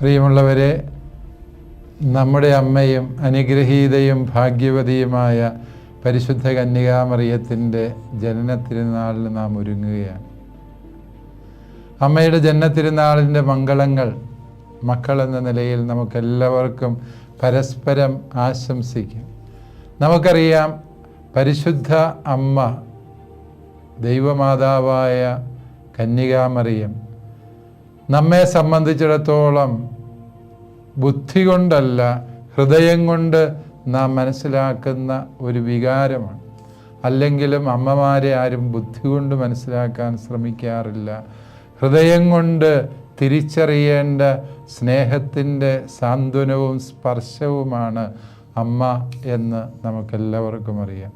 പ്രിയമുള്ളവരെ നമ്മുടെ അമ്മയും അനുഗ്രഹീതയും ഭാഗ്യവതിയുമായ പരിശുദ്ധ കന്യകാമറിയത്തിന്റെ ജനനത്തിരുനാളിന് നാം ഒരുങ്ങുകയാണ്. അമ്മയുടെ ജനനത്തിരുനാളിന്റെ മംഗളങ്ങൾ മക്കളെന്ന നിലയിൽ നമുക്കെല്ലാവർക്കും പരസ്പരം ആശംസിക്കാം. നമുക്കറിയാം പരിശുദ്ധ അമ്മ ദൈവമാതാവായ കന്യകാമറിയം നമ്മെ സംബന്ധിച്ചിടത്തോളം ബുദ്ധി കൊണ്ടല്ല ഹൃദയം കൊണ്ട് നാം മനസ്സിലാക്കുന്ന ഒരു വികാരമാണ്. അല്ലെങ്കിലും അമ്മമാരെ ആരും ബുദ്ധി കൊണ്ട് മനസ്സിലാക്കാൻ ശ്രമിക്കാറില്ല. ഹൃദയം കൊണ്ട് തിരിച്ചറിയേണ്ട സ്നേഹത്തിന്റെ സാന്ത്വനവും സ്പർശവുമാണ് അമ്മ എന്ന് നമുക്കെല്ലാവർക്കും അറിയാം.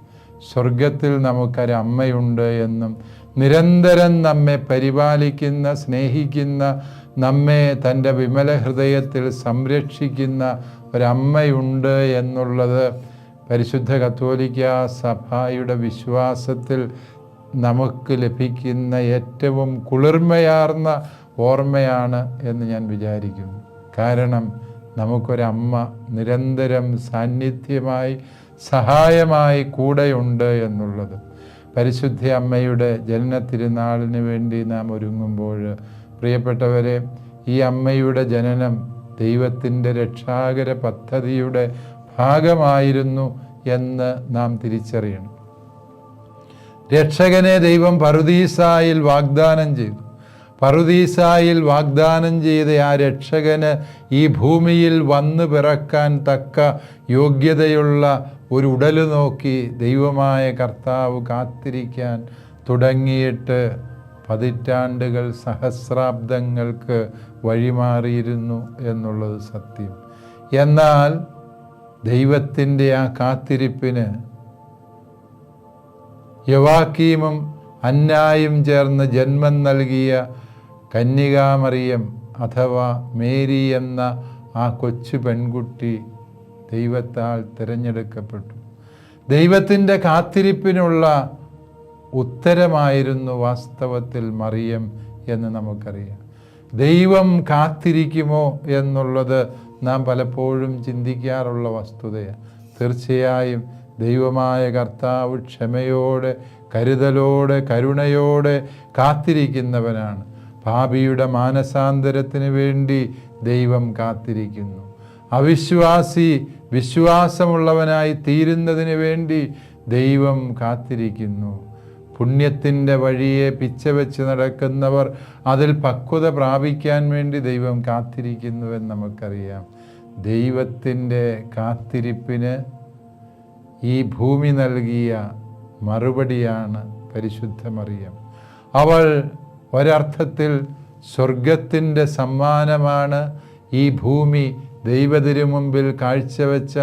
സ്വർഗത്തിൽ നമുക്കൊരു അമ്മയുണ്ട് എന്നും നിരന്തരം നമ്മെ പരിപാലിക്കുന്ന സ്നേഹിക്കുന്ന നമ്മെ തന്റെ വിമല ഹൃദയത്തിൽ സംരക്ഷിക്കുന്ന ഒരമ്മയുണ്ട് എന്നുള്ളത് പരിശുദ്ധ കത്തോലിക്ക സഭയുടെ വിശ്വാസത്തിൽ നമുക്ക് ലഭിക്കുന്ന ഏറ്റവും കുളിർമയാർന്ന ഓർമ്മയാണ് എന്ന് ഞാൻ വിചാരിക്കുന്നു. കാരണം നമുക്കൊരമ്മ നിരന്തരം സാന്നിധ്യമായി സഹായമായി കൂടെയുണ്ട് എന്നുള്ളത്. പരിശുദ്ധ അമ്മയുടെ ജനന തിരുനാളിന് വേണ്ടി നാം ഒരുങ്ങുമ്പോൾ പ്രിയപ്പെട്ടവരെ ഈ അമ്മയുടെ ജനനം ദൈവത്തിന്റെ രക്ഷാകര പദ്ധതിയുടെ ഭാഗമായിരുന്നു എന്ന് നാം തിരിച്ചറിയണം. രക്ഷകനെ ദൈവം പറുദീസായിൽ വാഗ്ദാനം ചെയ്തു. പറുദീസായിൽ വാഗ്ദാനം ചെയ്ത ആ രക്ഷകന് ഈ ഭൂമിയിൽ വന്നു പിറക്കാൻ തക്ക യോഗ്യതയുള്ള ഒരു ഉടൽ നോക്കി ദൈവമായ കർത്താവ് കാത്തിരിക്കാൻ തുടങ്ങിയിട്ട് പതിറ്റാണ്ടുകൾ സഹസ്രാബ്ദങ്ങൾക്ക് വഴിമാറിയിരുന്നു എന്നുള്ളത് സത്യം. എന്നാൽ ദൈവത്തിന്റെ ആ കാത്തിരിപ്പിന് യവാക്കീമും അന്നായും ചേർന്ന് ജന്മം നൽകിയ കന്യകാമറിയം അഥവാ മേരി എന്ന ആ കൊച്ചു പെൺകുട്ടി ദൈവത്താൽ തിരഞ്ഞെടുക്കപ്പെട്ടു. ദൈവത്തിന്റെ കാത്തിരിപ്പിനുള്ള ഉത്തരമായിരുന്നു വാസ്തവത്തിൽ മറിയം എന്ന് നമുക്കറിയാം. ദൈവം കാത്തിരിക്കുമോ എന്നുള്ളത് നാം പലപ്പോഴും ചിന്തിക്കാറുള്ള വസ്തുതയാണ്. തീർച്ചയായും ദൈവമായ കർത്താവ് ക്ഷമയോടെ കരുതലോടെ കരുണയോടെ കാത്തിരിക്കുന്നവനാണ്. ഭാവിയുടെ മാനസാന്തരത്തിന് വേണ്ടി ദൈവം കാത്തിരിക്കുന്നു. അവിശ്വാസി വിശ്വാസമുള്ളവനായി തീരുന്നതിന് വേണ്ടി ദൈവം കാത്തിരിക്കുന്നു. പുണ്യത്തിന്റെ വഴിയെ പിച്ചവെച്ച് നടക്കുന്നവർ അതിൽ പക്വത പ്രാപിക്കാൻ വേണ്ടി ദൈവം കാത്തിരിക്കുന്നുവെന്ന് നമുക്കറിയാം. ദൈവത്തിന്റെ കാത്തിരിപ്പിന് ഈ ഭൂമി നൽകിയ മറുപടിയാണ് പരിശുദ്ധമറിയം അവൾ ഒരർത്ഥത്തിൽ സ്വർഗത്തിന്റെ സമ്മാനമാണ് ഈ ഭൂമി ദൈവത്തിനു മുമ്പിൽ കാഴ്ചവെച്ച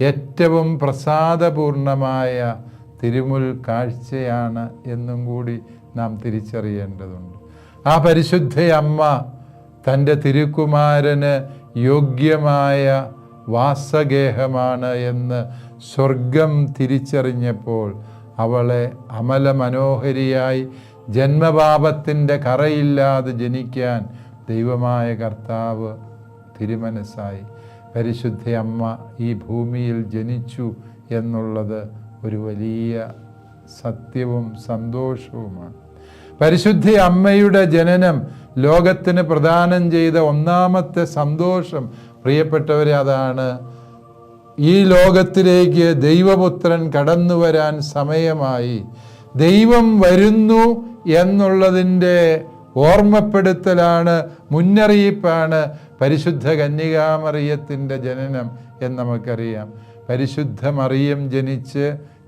ഏറ്റവും പ്രസാദപൂർണമായ തിരുമുൽ കാഴ്ചയാണ് എന്നും കൂടി നാം തിരിച്ചറിയേണ്ടതുണ്ട്. ആ പരിശുദ്ധ അമ്മ തന്റെ തിരുക്കുമാരന് യോഗ്യമായ വാസഗേഹമാണ് എന്ന് സ്വർഗം തിരിച്ചറിഞ്ഞപ്പോൾ അവളെ അമല മനോഹരിയായി ജന്മപാപത്തിന്റെ കറയില്ലാതെ ജനിക്കാൻ ദൈവമായ കർത്താവ് തിരുമനസ്സായി. പരിശുദ്ധ അമ്മ ഈ ഭൂമിയിൽ ജനിച്ചു എന്നുള്ളത് ഒരു വലിയ സത്യവും സന്തോഷവുമാണ്. പരിശുദ്ധ അമ്മയുടെ ജനനം ലോകത്തിന് പ്രദാനം ചെയ്ത ഒന്നാമത്തെ സന്തോഷം. പ്രിയപ്പെട്ടവരെ അതാണ് ഈ ലോകത്തിലേക്ക് ദൈവപുത്രൻ കടന്നു വരാൻ സമയമായി. ദൈവം വരുന്നു എന്നുള്ളതിന്റെ ഓർമ്മപ്പെടുത്തലാണ് മുന്നറിയിപ്പാണ് പരിശുദ്ധ കന്യകാമറിയത്തിന്റെ ജനനം എന്ന് നമുക്കറിയാം. പരിശുദ്ധ മറിയം ജനിച്ച്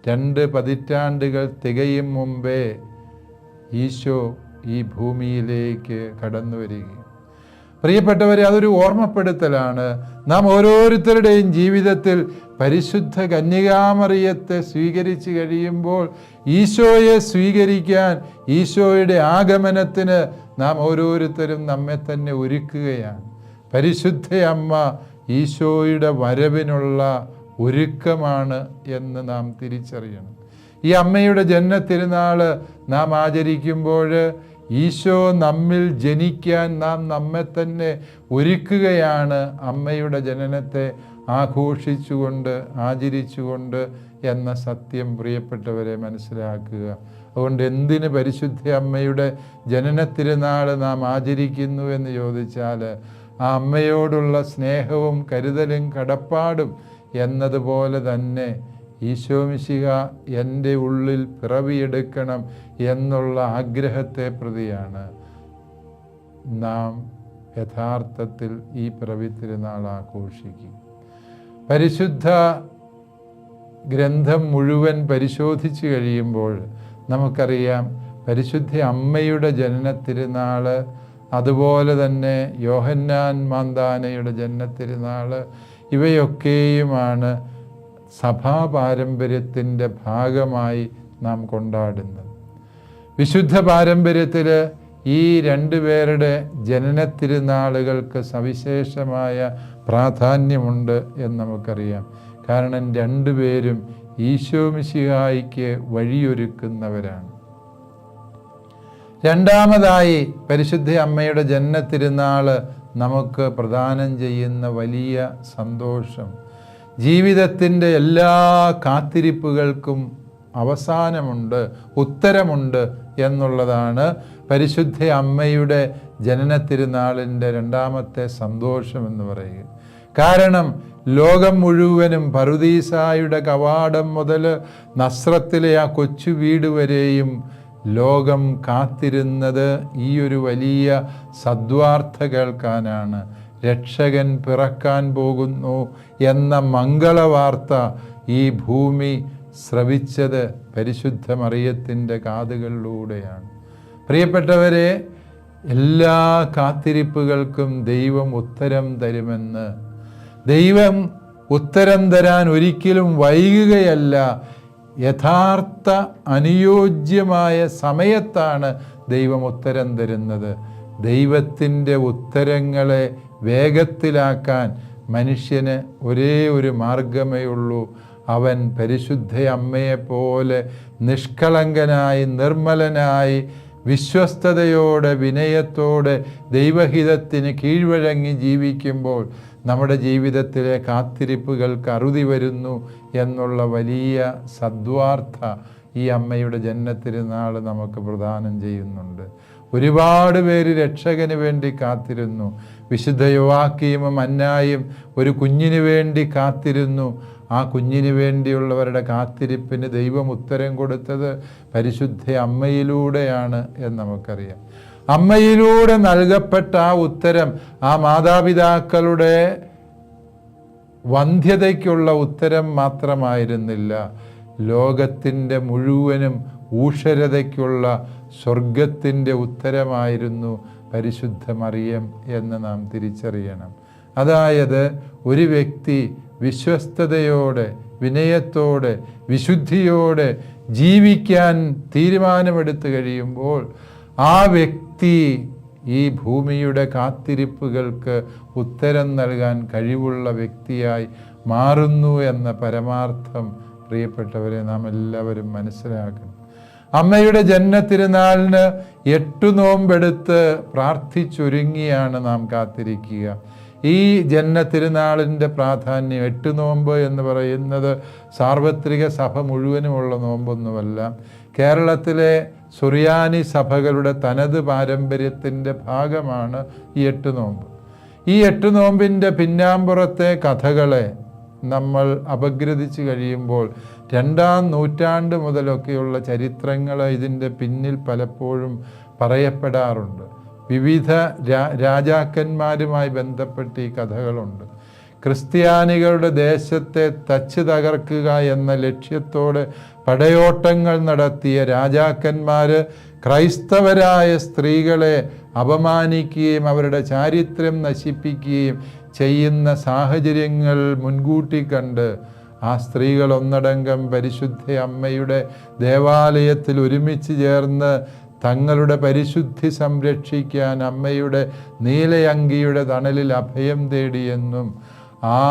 രണ്ട് പതിറ്റാണ്ടുകൾ തികയും മുമ്പേ ഈശോ ഈ ഭൂമിയിലേക്ക് കടന്നു വരികയും. പ്രിയപ്പെട്ടവരെ അതൊരു ഓർമ്മപ്പെടുത്തലാണ്. നാം ഓരോരുത്തരുടെയും ജീവിതത്തിൽ പരിശുദ്ധ കന്യകാമറിയത്തെ സ്വീകരിച്ചു കഴിയുമ്പോൾ ഈശോയെ സ്വീകരിക്കാൻ ഈശോയുടെ ആഗമനത്തിന് നാം ഓരോരുത്തരും നമ്മെ തന്നെ ഒരുക്കുകയാണ്. പരിശുദ്ധ അമ്മ ഈശോയുടെ വരവിനുള്ള ഒരുക്കമാണ് എന്ന് നാം തിരിച്ചറിയണം. ഈ അമ്മയുടെ ജന്മ തിരുനാൾ നാം ആചരിക്കുമ്പോൾ ഈശോ നമ്മിൽ ജനിക്കാൻ നാം നമ്മെ തന്നെ ഒരുക്കുകയാണ്. അമ്മയുടെ ജനനത്തെ ആഘോഷിച്ചുകൊണ്ട് ആചരിച്ചുകൊണ്ട് എന്ന സത്യം പ്രിയപ്പെട്ടവരെ മനസ്സിലാക്കുക. അതുകൊണ്ട് എന്തിന് പരിശുദ്ധ അമ്മയുടെ ജനന തിരുനാൾ നാം ആചരിക്കുന്നു എന്ന് ചോദിച്ചാൽ ആ അമ്മയോടുള്ള സ്നേഹവും കരുതലും കടപ്പാടും എന്നതുപോലെ തന്നെ ഈശോമിശിക എന്റെ ഉള്ളിൽ പിറവിയെടുക്കണം എന്നുള്ള ആഗ്രഹത്തെ പ്രതിയാണ്. നാം യഥാർത്ഥത്തിൽ ഈ പിറവി തിരുനാൾ ആഘോഷിക്കും. പരിശുദ്ധ ഗ്രന്ഥം മുഴുവൻ പരിശോധിച്ചു കഴിയുമ്പോൾ നമുക്കറിയാം പരിശുദ്ധ അമ്മയുടെ ജനന അതുപോലെ തന്നെ യോഹന്നാൻ മാന്താനയുടെ ജനന ഇവയൊക്കെയുമാണ് സഭാ പാരമ്പര്യത്തിന്റെ ഭാഗമായി നാം കൊണ്ടാടുന്നത്. വിശുദ്ധ പാരമ്പര്യത്തിൽ ഈ രണ്ടുപേരുടെ ജനന തിരുനാളുകൾക്ക് സവിശേഷമായ പ്രാധാന്യമുണ്ട് എന്ന് നമുക്കറിയാം. കാരണം രണ്ടുപേരും ഈശോമിശിഹായിക്ക് വഴിയൊരുക്കുന്നവരാണ്. രണ്ടാമതായി പരിശുദ്ധ അമ്മയുടെ ജനന തിരുനാൾ നമുക്ക് പ്രദാനം ചെയ്യുന്ന വലിയ സന്തോഷം. ജീവിതത്തിന്റെ എല്ലാ കാത്തിരിപ്പുകൾക്കും അവസാനമുണ്ട് ഉത്തരമുണ്ട് എന്നുള്ളതാണ് പരിശുദ്ധ അമ്മയുടെ ജനനത്തിരുന്നാളിന്റെ രണ്ടാമത്തെ സന്തോഷം എന്ന് പറയുക. കാരണം ലോകം മുഴുവനും പറുദീസായുടെ കവാടം മുതൽ നസ്രത്തിലെ ആ കൊച്ചു വീട് വരെയും ലോകം കാത്തിരുന്നത് ഈ ഒരു വലിയ സദ്വാർത്ഥ കേൾക്കാനാണ്. രക്ഷകൻ പിറക്കാൻ പോകുന്നു എന്ന മംഗളവാർത്ത ഈ ഭൂമി ശ്രവിച്ചത് പരിശുദ്ധ മറിയത്തിന്റെ കാതുകളിലൂടെയാണ്. പ്രിയപ്പെട്ടവരെ എല്ലാ കാത്തിരിപ്പുകൾക്കും ദൈവം ഉത്തരം തരുമെന്ന് ദൈവം ഉത്തരം തരാൻ ഒരിക്കലും വൈകുകയല്ല യഥാർത്ഥ അനുയോജ്യമായ സമയത്താണ് ദൈവം ഉത്തരം തരുന്നത്. ദൈവത്തിന്റെ ഉത്തരങ്ങളെ വേഗത്തിലാക്കാൻ മനുഷ്യന് ഒരേ ഒരു മാർഗമേ ഉള്ളൂ. അവൻ പരിശുദ്ധ അമ്മയെപ്പോലെ നിഷ്കളങ്കനായി നിർമ്മലനായി വിശ്വസ്തയോടെ വിനയത്തോടെ ദൈവഹിതത്തിന് കീഴ്വഴങ്ങി ജീവിക്കുമ്പോൾ നമ്മുടെ ജീവിതത്തിലെ കാത്തിരിപ്പുകൾക്ക് അറുതി വരുന്നു എന്നുള്ള വലിയ സദ്വാർത്ഥ ഈ അമ്മയുടെ ജന്മത്തിരുന്നാൾ നമുക്ക് പ്രദാനം ചെയ്യുന്നുണ്ട്. ഒരുപാട് പേര് രക്ഷകന് വേണ്ടി കാത്തിരുന്നു. വിശുദ്ധ യുവാക്കിയും അന്നായും ഒരു കുഞ്ഞിന് വേണ്ടി കാത്തിരുന്നു. ആ കുഞ്ഞിന് വേണ്ടിയുള്ളവരുടെ കാത്തിരിപ്പിന് ദൈവം ഉത്തരം കൊടുത്തത് പരിശുദ്ധ അമ്മയിലൂടെയാണ് എന്ന് നമുക്കറിയാം. അമ്മയിലൂടെ നൽകപ്പെട്ട ആ ഉത്തരം ആ മാതാപിതാക്കളുടെ വന്ധ്യതയ്ക്കുള്ള ഉത്തരം മാത്രമായിരുന്നില്ല. ലോകത്തിന്റെ മുഴുവനും ഊഷരതയ്ക്കുള്ള സ്വർഗത്തിന്റെ ഉത്തരമായിരുന്നു പരിശുദ്ധ മറിയം എന്ന് നാം തിരിച്ചറിയണം. അതായത് ഒരു വ്യക്തി വിശ്വസ്തയോടെ വിനയത്തോടെ വിശുദ്ധിയോടെ ജീവിക്കാൻ തീരുമാനമെടുത്തു കഴിയുമ്പോൾ ആ വ്യക്തി ഈ ഭൂമിയുടെ കാത്തിരിപ്പുകൾക്ക് ഉത്തരം നൽകാൻ കഴിവുള്ള വ്യക്തിയായി മാറുന്നു എന്ന പരമാർത്ഥം പ്രിയപ്പെട്ടവരെ നാം എല്ലാവരും മനസ്സിലാക്കണം. അമ്മയുടെ ജന്മത്തിരുന്നാളിന് എട്ടു നോമ്പെടുത്ത് പ്രാർത്ഥിച്ചൊരുങ്ങിയാണ് നാം കാത്തിരിക്കുക. ഈ ജന്മത്തിരുന്നാളിന്റെ പ്രാധാന്യം എട്ട് നോമ്പ് എന്ന് പറയുന്നത് സാർവത്രിക സഭ മുഴുവനുമുള്ള നോമ്പൊന്നുമല്ല. കേരളത്തിലെ സുറിയാനി സഭകളുടെ തനത് പാരമ്പര്യത്തിന്റെ ഭാഗമാണ് ഈ എട്ട് നോമ്പ്. ഈ എട്ട് നോമ്പിന്റെ പിന്നാമ്പുറത്തെ കഥകളെ നമ്മൾ അപഗ്രഥിച്ച് കഴിയുമ്പോൾ രണ്ടാം നൂറ്റാണ്ട് മുതലൊക്കെയുള്ള ചരിത്രങ്ങൾ ഇതിന്റെ പിന്നിൽ പലപ്പോഴും പറയപ്പെടാറുണ്ട്. വിവിധ രാജാക്കന്മാരുമായി ബന്ധപ്പെട്ട് ഈ കഥകളുണ്ട്. ക്രിസ്ത്യാനികളുടെ ദേശത്തെ തച്ച് തകർക്കുക എന്ന ലക്ഷ്യത്തോടെ പടയോട്ടങ്ങൾ നടത്തിയ രാജാക്കന്മാർ ക്രൈസ്തവരായ സ്ത്രീകളെ അപമാനിക്കുകയും അവരുടെ ചാരിത്രം നശിപ്പിക്കുകയും ചെയ്യുന്ന സാഹചര്യങ്ങൾ മുൻകൂട്ടി കണ്ട് ആ സ്ത്രീകൾ ഒന്നടങ്കം പരിശുദ്ധ അമ്മയുടെ ദേവാലയത്തിൽ ഒരുമിച്ച് ചേർന്ന് തങ്ങളുടെ പരിശുദ്ധി സംരക്ഷിക്കാൻ അമ്മയുടെ നീലയങ്കിയുടെ തണലിൽ അഭയം തേടിയെന്നും ആ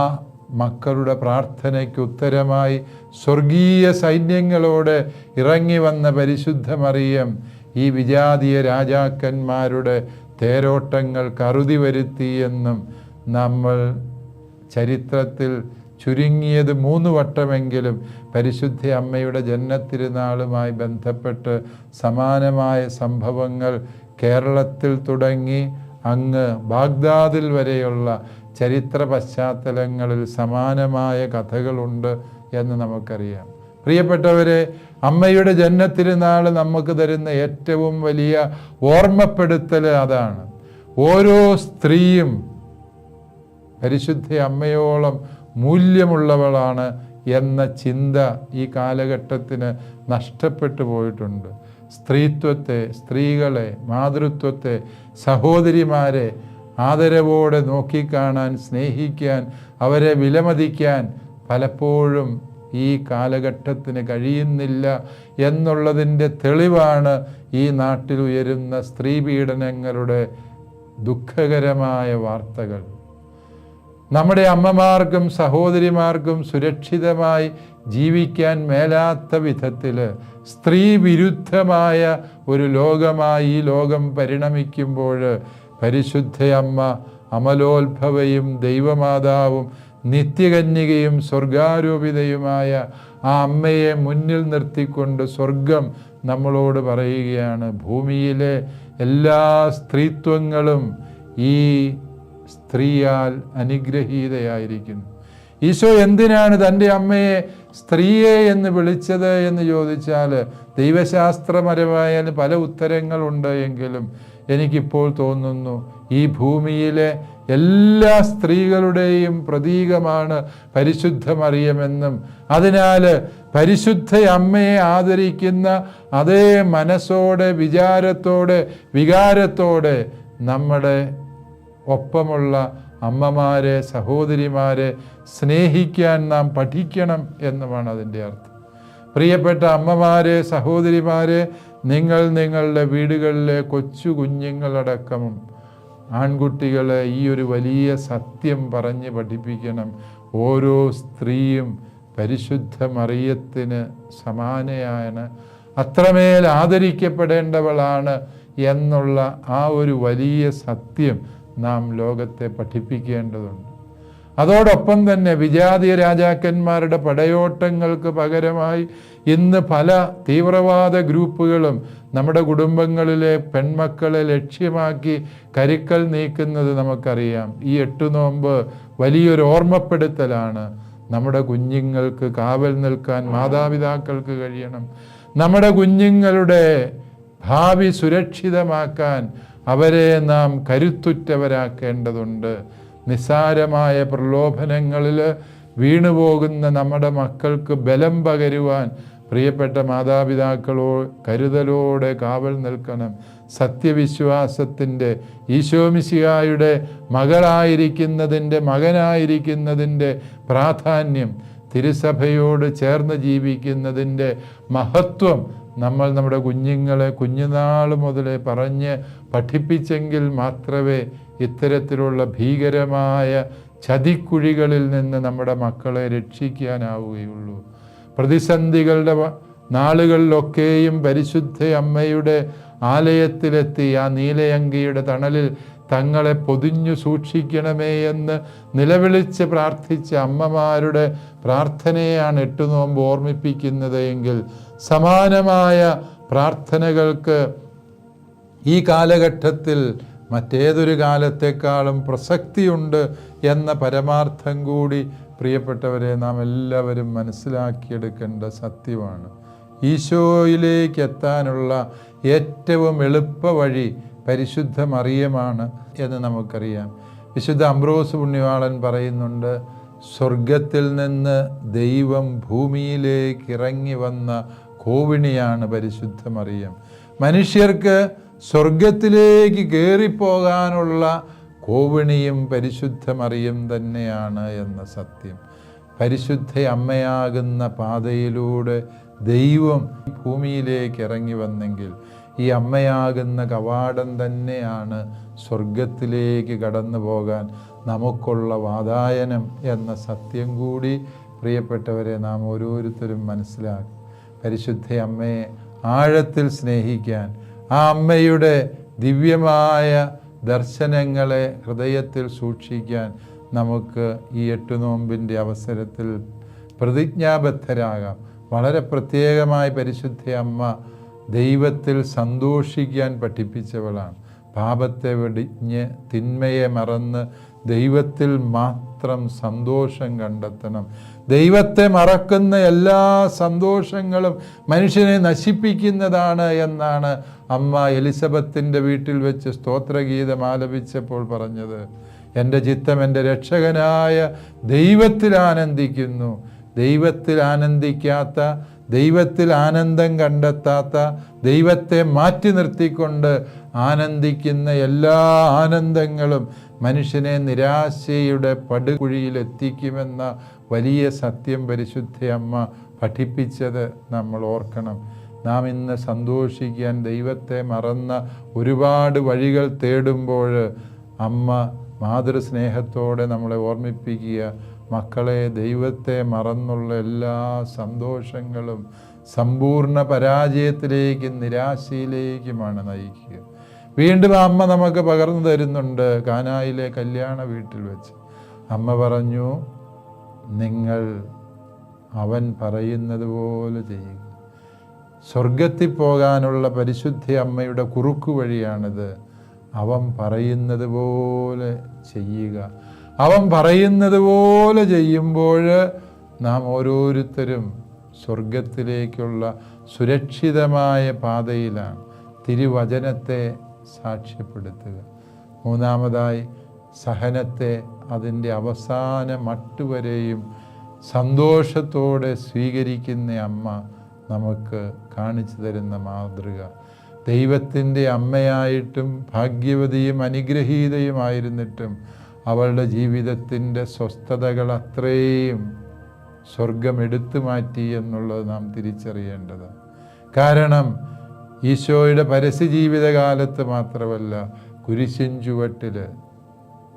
മക്കളുടെ പ്രാർത്ഥനയ്ക്ക് ഉത്തരമായി സ്വർഗീയ സൈന്യങ്ങളോട് ഇറങ്ങി വന്ന പരിശുദ്ധ മറിയം ഈ വിജാതീയ രാജാക്കന്മാരുടെ തേരോട്ടങ്ങൾ കറുതി വരുത്തിയെന്നും നമ്മൾ ചരിത്രത്തിൽ ചുരുങ്ങിയത് മൂന്ന് വട്ടമെങ്കിലും പരിശുദ്ധ അമ്മയുടെ ജന്മത്തിരുനാളുമായി ബന്ധപ്പെട്ട് സമാനമായ സംഭവങ്ങൾ കേരളത്തിൽ തുടങ്ങി അങ്ങ് ബാഗ്ദാദിൽ വരെയുള്ള ചരിത്ര പശ്ചാത്തലങ്ങളിൽ സമാനമായ കഥകളുണ്ട് എന്ന് നമുക്കറിയാം. പ്രിയപ്പെട്ടവരെ അമ്മയുടെ ജന്മത്തിരുന്നാൾ നമുക്ക് തരുന്ന ഏറ്റവും വലിയ ഓർമ്മപ്പെടുത്തൽ അതാണ്. ഓരോ സ്ത്രീയും പരിശുദ്ധ അമ്മയോളം മൂല്യമുള്ളവളാണ് എന്ന ചിന്ത ഈ കാലഘട്ടത്തിന് നഷ്ടപ്പെട്ടു പോയിട്ടുണ്ട്. സ്ത്രീത്വത്തെ സ്ത്രീകളെ മാതൃത്വത്തെ സഹോദരിമാരെ ആദരവോടെ നോക്കിക്കാണാൻ സ്നേഹിക്കാൻ അവരെ വിലമതിക്കാൻ പലപ്പോഴും ഈ കാലഘട്ടത്തിന് കഴിയുന്നില്ല എന്നുള്ളതിന്റെ തെളിവാണ് ഈ നാട്ടിൽ ഉയരുന്ന സ്ത്രീ പീഡനങ്ങളുടെ ദുഃഖകരമായ വാർത്തകൾ. നമ്മുടെ അമ്മമാർക്കും സഹോദരിമാർക്കും സുരക്ഷിതമായി ജീവിക്കാൻ മേലാത്ത വിധത്തിൽ സ്ത്രീ വിരുദ്ധമായ ഒരു ലോകമായി ഈ ലോകം പരിണമിക്കുമ്പോൾ പരിശുദ്ധ അമ്മ അമലോത്ഭവയും ദൈവമാതാവും നിത്യകന്യകയും സ്വർഗാരൂപിതയുമായ ആ അമ്മയെ മുന്നിൽ നിർത്തിക്കൊണ്ട് സ്വർഗം നമ്മളോട് പറയുകയാണ്. ഭൂമിയിലെ എല്ലാ സ്ത്രീത്വങ്ങളും ഈ സ്ത്രീയാൽ അനുഗ്രഹീതയായിരിക്കുന്നു. ഈശോ എന്തിനാണ് തന്റെ അമ്മയെ സ്ത്രീയെ എന്ന് വിളിച്ചത് എന്ന് ചോദിച്ചാൽ ദൈവശാസ്ത്രപരമായ പല ഉത്തരങ്ങളുണ്ട് എങ്കിലും എനിക്കിപ്പോൾ തോന്നുന്നു ഈ ഭൂമിയിലെ എല്ലാ സ്ത്രീകളുടെയും പ്രതീകമാണ് പരിശുദ്ധ മറിയമെന്നും അതിനാൽ പരിശുദ്ധ അമ്മയെ ആദരിക്കുന്ന അതേ മനസ്സോടെ വിചാരത്തോടെ വികാരത്തോടെ നമ്മുടെ ഒപ്പമുള്ള അമ്മമാരെ സഹോദരിമാരെ സ്നേഹിക്കാൻ നാം പഠിക്കണം എന്നുമാണ് അതിന്റെ അർത്ഥം. പ്രിയപ്പെട്ട അമ്മമാരെ സഹോദരിമാരെ നിങ്ങൾ നിങ്ങളുടെ വീടുകളിലെ കൊച്ചു കുഞ്ഞുങ്ങളടക്കം ആൺകുട്ടികളെ ഈ ഒരു വലിയ സത്യം പറഞ്ഞ് പഠിപ്പിക്കണം. ഓരോ സ്ത്രീയും പരിശുദ്ധ മറിയത്തിന് സമാനയാണ്. അത്രമേൽ ആദരിക്കപ്പെടേണ്ടവളാണ് എന്നുള്ള ആ ഒരു വലിയ സത്യം നാം ലോകത്തെ പഠിപ്പിക്കേണ്ടതുണ്ട്. അതോടൊപ്പം തന്നെ വിജാതീയ രാജാക്കന്മാരുടെ പടയോട്ടങ്ങൾക്ക് പകരമായി ഇന്ന് പല തീവ്രവാദ ഗ്രൂപ്പുകളും നമ്മുടെ കുടുംബങ്ങളിലെ പെൺമക്കളെ ലക്ഷ്യമാക്കി കരുക്കൾ നീക്കുന്നത് നമുക്കറിയാം. ഈ എട്ട് നോമ്പ് വലിയൊരു ഓർമ്മപ്പെടുത്തലാണ്. നമ്മുടെ കുഞ്ഞുങ്ങൾക്ക് കാവൽ നിൽക്കാൻ മാതാപിതാക്കൾക്ക് കഴിയണം. നമ്മുടെ കുഞ്ഞുങ്ങളുടെ ഭാവി സുരക്ഷിതമാക്കാൻ അവരെ നാം കരുത്തുറ്റവരാക്കേണ്ടതുണ്ട്. നിസ്സാരമായ പ്രലോഭനങ്ങളിൽ വീണുപോകുന്ന നമ്മുടെ മക്കൾക്ക് ബലം പകരുവാൻ പ്രിയപ്പെട്ട മാതാപിതാക്കളോ കരുതലോടെ കാവൽ നിൽക്കണം. സത്യവിശ്വാസത്തിന്റെ ഈശോമിശിഹായുടെ മകളായിരിക്കുന്നതിന്റെ മകനായിരിക്കുന്നതിന്റെ പ്രാധാന്യം തിരുസഭയോട് ചേർന്ന് ജീവിക്കുന്നതിന്റെ മഹത്വം നമ്മൾ നമ്മുടെ കുഞ്ഞുങ്ങളെ കുഞ്ഞുനാൾ മുതലേ പറഞ്ഞ് പഠിപ്പിച്ചെങ്കിൽ മാത്രമേ ഇത്തരത്തിലുള്ള ഭീകരമായ ചതിക്കുഴികളിൽ നിന്ന് നമ്മുടെ മക്കളെ രക്ഷിക്കാനാവുകയുള്ളൂ. പ്രതിസന്ധികളുടെ നാളുകളിലൊക്കെയും പരിശുദ്ധ അമ്മയുടെ ആലയത്തിലെത്തി ആ നീലയങ്കിയുടെ തണലിൽ തങ്ങളെ പൊതിഞ്ഞു സൂക്ഷിക്കണമേ എന്ന് നിലവിളിച്ച് പ്രാർത്ഥിച്ച അമ്മമാരുടെ പ്രാർത്ഥനയാണ് എട്ടു നോമ്പ് ഓർമ്മിപ്പിക്കുന്നത് എങ്കിൽ സമാനമായ പ്രാർത്ഥനകൾക്ക് ഈ കാലഘട്ടത്തിൽ മറ്റേതൊരു കാലത്തെക്കാളും പ്രസക്തിയുണ്ട് എന്ന പരമാർത്ഥം കൂടി പ്രിയപ്പെട്ടവരെ നാം എല്ലാവരും മനസ്സിലാക്കിയെടുക്കേണ്ട സത്യമാണ്. ഈശോയിലേക്ക് എത്താനുള്ള ഏറ്റവും എളുപ്പ വഴി പരിശുദ്ധ മറിയമാണ് എന്ന് നമുക്കറിയാം. വിശുദ്ധ അംബ്രോസ് പുണ്യവാളൻ പറയുന്നുണ്ട് സ്വർഗത്തിൽ നിന്ന് ദൈവം ഭൂമിയിലേക്ക് ഇറങ്ങി വന്ന കോവിണിയാണ് പരിശുദ്ധ മറിയം മനുഷ്യർക്ക് സ്വർഗത്തിലേക്ക് കയറിപ്പോകാനുള്ള കോവിണിയും പരിശുദ്ധ മറിയം തന്നെയാണ് എന്ന സത്യം. പരിശുദ്ധ അമ്മയാകുന്ന പാതയിലൂടെ ദൈവം ഭൂമിയിലേക്ക് ഇറങ്ങി വന്നെങ്കിൽ ഈ അമ്മയാകുന്ന കവാടം തന്നെയാണ് സ്വർഗത്തിലേക്ക് കടന്നു പോകാൻ നമുക്കുള്ള വാതായനം എന്ന സത്യം കൂടി പ്രിയപ്പെട്ടവരെ നാം ഓരോരുത്തരും മനസ്സിലാക്കും. പരിശുദ്ധ അമ്മയെ ആഴത്തിൽ സ്നേഹിക്കാൻ ആ അമ്മയുടെ ദിവ്യമായ ദർശനങ്ങളെ ഹൃദയത്തിൽ സൂക്ഷിക്കാൻ നമുക്ക് ഈ എട്ട് നോമ്പിന്റെ അവസരത്തിൽ പ്രതിജ്ഞാബദ്ധരാകാം. വളരെ പ്രത്യേകമായി പരിശുദ്ധ അമ്മ ദൈവത്തിൽ സന്തോഷിക്കാൻ പഠിപ്പിച്ചവളാണ്. പാപത്തെ വെടിഞ്ഞ് തിന്മയെ മറന്ന് ദൈവത്തിൽ മാത്രം സന്തോഷം കണ്ടെത്തണം. ദൈവത്തെ മറക്കുന്ന എല്ലാ സന്തോഷങ്ങളും മനുഷ്യനെ നശിപ്പിക്കുന്നതാണ് എന്നാണ് അമ്മ എലിസബത്തിന്റെ വീട്ടിൽ വെച്ച് സ്തോത്രഗീതം ആലപിച്ചപ്പോൾ പറഞ്ഞത്. എന്റെ ചിത്തം എന്റെ രക്ഷകനായ ദൈവത്തിൽ ആനന്ദിക്കുന്നു. ദൈവത്തിൽ ആനന്ദിക്കാത്ത ദൈവത്തിൽ ആനന്ദം കണ്ടെത്താത്ത ദൈവത്തെ മാറ്റി നിർത്തിക്കൊണ്ട് ആനന്ദിക്കുന്ന എല്ലാ ആനന്ദങ്ങളും മനുഷ്യനെ നിരാശയുടെ പടുകുഴിയിൽ എത്തിക്കുമെന്ന വലിയ സത്യം പരിശുദ്ധ അമ്മ പഠിപ്പിച്ചത് നമ്മൾ ഓർക്കണം. നാം ഇന്ന് സന്തോഷിക്കാൻ ദൈവത്തെ മറന്ന ഒരുപാട് വഴികൾ തേടുമ്പോൾ അമ്മ മാതൃസ്നേഹത്തോടെ നമ്മളെ ഓർമ്മിപ്പിക്കുക. മക്കളെ ദൈവത്തെ മറന്നുള്ള എല്ലാ സന്തോഷങ്ങളും സമ്പൂർണ പരാജയത്തിലേക്കും നിരാശയിലേക്കുമാണ് നയിക്കുക. വീണ്ടും അമ്മ നമുക്ക് പകർന്നു തരുന്നുണ്ട് കാനായിലെ കല്യാണ വീട്ടിൽ വെച്ച്. അമ്മ പറഞ്ഞു നിങ്ങൾ അവൻ പറയുന്നത് പോലെ ചെയ്യുക. സ്വർഗത്തിൽ പോകാനുള്ള പരിശുദ്ധി അമ്മയുടെ കുറുക്കു വഴിയാണിത്. അവൻ പറയുന്നത് പോലെ ചെയ്യുക. അവൻ പറയുന്നത് പോലെ ചെയ്യുമ്പോൾ നാം ഓരോരുത്തരും സ്വർഗത്തിലേക്കുള്ള സുരക്ഷിതമായ പാതയിലാണ്. തിരുവചനത്തെ സാക്ഷ്യപ്പെടുത്തുക. മൂന്നാമതായി സഹനത്തെ അതിന്റെ അവസാന മട്ടുവരെയും സന്തോഷത്തോടെ സ്വീകരിക്കുന്ന അമ്മ നമുക്ക് കാണിച്ചു തരുന്ന മാതൃക. ദൈവത്തിന്റെ അമ്മയായിട്ടും ഭാഗ്യവതിയും അനുഗ്രഹീതയുമായിരുന്നിട്ടും അവളുടെ ജീവിതത്തിന്റെ സ്വസ്ഥതകൾ അത്രയും സ്വർഗം എടുത്തു മാറ്റി എന്നുള്ളത് നാം തിരിച്ചറിയേണ്ടത്. കാരണം ഈശോയുടെ പരസ്യ ജീവിതകാലത്ത് മാത്രമല്ല കുരിശിൻ ചുവട്ടിൽ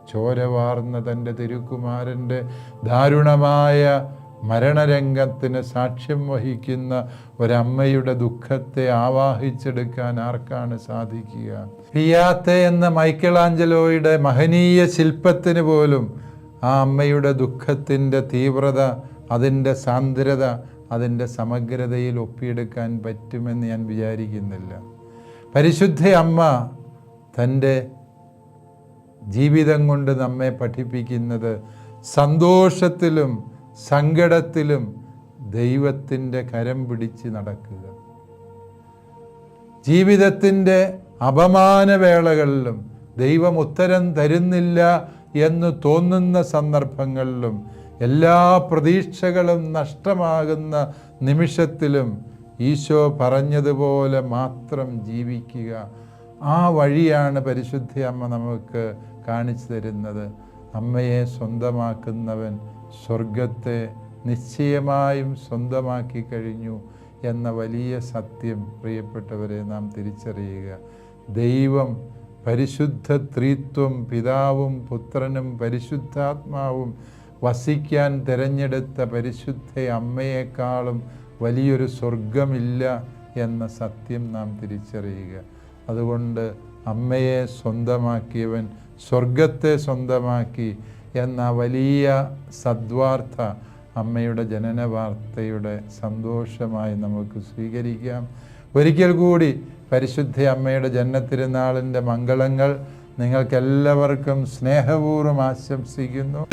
ചോരവാർന്ന തന്റെ തിരുക്കുമാരന്റെ ദാരുണമായ മരണരംഗത്തിന് സാക്ഷ്യം വഹിക്കുന്ന ഒരമ്മയുടെ ദുഃഖത്തെ ആവാഹിച്ചെടുക്കാൻ ആർക്കാണ് സാധിക്കുക? പിയാത്തെ എന്ന മൈക്കിളാഞ്ചലോയുടെ മഹനീയ ശില്പത്തിന് പോലും ആ അമ്മയുടെ ദുഃഖത്തിന്റെ തീവ്രത അതിന്റെ സാന്ദ്രത അതിന്റെ സമഗ്രതയിൽ ഒപ്പിയെടുക്കാൻ പറ്റുമെന്ന് ഞാൻ വിചാരിക്കുന്നില്ല. പരിശുദ്ധ അമ്മ തന്റെ ജീവിതം കൊണ്ട് നമ്മെ പഠിപ്പിക്കുന്നത് സന്തോഷത്തിലും സങ്കടത്തിലും ദൈവത്തിന്റെ കരം പിടിച്ച് നടക്കുക. ജീവിതത്തിന്റെ അപമാനവേളകളിലും ദൈവം ഉത്തരം തരുന്നില്ല എന്ന് തോന്നുന്ന സന്ദർഭങ്ങളിലും എല്ലാ പ്രതീക്ഷകളും നഷ്ടമാകുന്ന നിമിഷത്തിലും ഈശോ പറഞ്ഞതുപോലെ മാത്രം ജീവിക്കുക. ആ വഴിയാണ് പരിശുദ്ധ അമ്മ നമുക്ക് കാണിച്ചു തരുന്നത്. അമ്മയെ സ്വന്തമാക്കുന്നവൻ സ്വർഗത്തെ നിശ്ചയമായും സ്വന്തമാക്കി കഴിഞ്ഞു എന്ന വലിയ സത്യം പ്രിയപ്പെട്ടവരെ നാം തിരിച്ചറിയുക. ദൈവം പരിശുദ്ധ ത്രീത്വം പിതാവും പുത്രനും പരിശുദ്ധാത്മാവും വസിക്കാൻ തിരഞ്ഞെടുത്ത പരിശുദ്ധ അമ്മയെക്കാളും വലിയൊരു സ്വർഗമില്ല എന്ന സത്യം നാം തിരിച്ചറിയുക. അതുകൊണ്ട് അമ്മയെ സ്വന്തമാക്കിയവൻ സ്വർഗത്തെ സ്വന്തമാക്കി എന്ന വലിയ സദ്വാർത്ത അമ്മയുടെ ജനന വാർത്തയുടെ സന്തോഷമായി നമുക്ക് സ്വീകരിക്കാം. ഒരിക്കൽ കൂടി പരിശുദ്ധ അമ്മയുടെ ജന്മത്തിരുന്നാളിന്റെ മംഗളങ്ങൾ നിങ്ങൾക്കെല്ലാവർക്കും സ്നേഹപൂർവം ആശംസിക്കുന്നു.